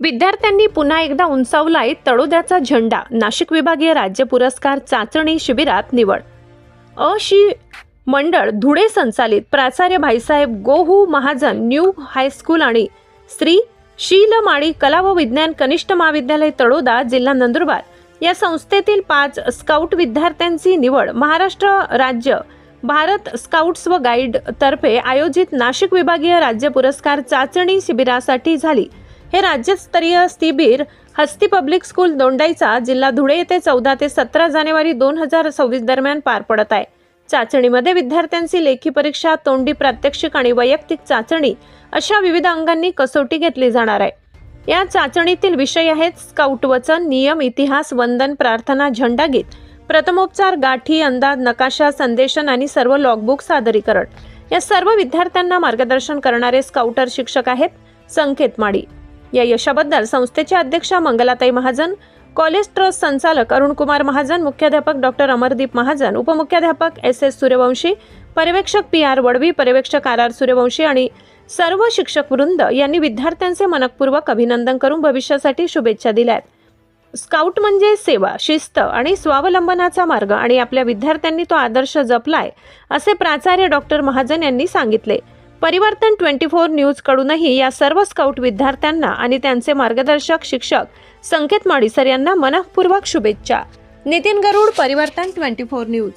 विद्यार्थ्यांनी पुन्हा एकदा उंचावलाय तळोद्याचा झेंडा. नाशिक विभागीय राज्य पुरस्कार चाचणी शिबिरात निवड. अशी मंडळ धुळे संचालित प्राचार्य Bhaisaheb Gohu Mahajan new high school आणि श्री शीलमाळी कला व विज्ञान कनिष्ठ महाविद्यालय तळोदा जिल्हा नंदुरबार या संस्थेतील पाच स्काउट विद्यार्थ्यांची निवड महाराष्ट्र राज्य भारत स्काउट्स व गाईड तर्फे आयोजित नाशिक विभागीय राज्य पुरस्कार चाचणी शिबिरासाठी झाली. हे राज्यस्तरीय स्थिबीर हस्ती पब्लिक स्कूल दोंडाईचा जिल्हा धुळे येथे चौदा ते सतरा जानेवारी दोन हजार सव्वीस दरम्यान पार पडत आहे. चाचणीमध्ये विद्यार्थ्यांची लेखी परीक्षा तोंडी प्रात्यक्षिक आणि वैयक्तिक चाचणी अशा विविध अंगांनी कसोटी घेतली जाणार आहे. या चाचणीतील विषय आहेत स्काउट वचन नियम इतिहास वंदन प्रार्थना झेंडागीत प्रथमोपचार गाठी अंदाज नकाशा संदेशन आणि सर्व लॉगबुक सादरीकरण. या सर्व विद्यार्थ्यांना मार्गदर्शन करणारे स्काउटर शिक्षक आहेत संकेत माडी या यशाबद्दल संस्थेच्या अध्यक्षा मंगलाताई महाजन कॉलेज ट्रस्ट संचालक अरुणकुमार महाजन मुख्याध्यापक डॉक्टर अमरदीप महाजन उपमुख्याध्यापक एस एस सूर्यवंशी पर्यवेक्षक पी आर वडवी पर्यवेक्षक आर आर सूर्यवंशी आणि सर्व शिक्षक वृंद यांनी विद्यार्थ्यांचे मनपूर्वक अभिनंदन करून भविष्यासाठी शुभेच्छा दिल्या आहेत. स्काउट म्हणजे सेवा शिस्त आणि स्वावलंबनाचा मार्ग आणि आपल्या विद्यार्थ्यांनी तो आदर्श जपलाय असे प्राचार्य डॉक्टर महाजन यांनी सांगितले. परिवर्तन ट्वेंटी फोर न्यूजकडूनही या सर्व स्काउट विद्यार्थ्यांना आणि त्यांचे मार्गदर्शक शिक्षक संकेत माडीसर यांना मनपूर्वक शुभेच्छा. नितीन गरुड परिवर्तन ट्वेंटी फोर न्यूज.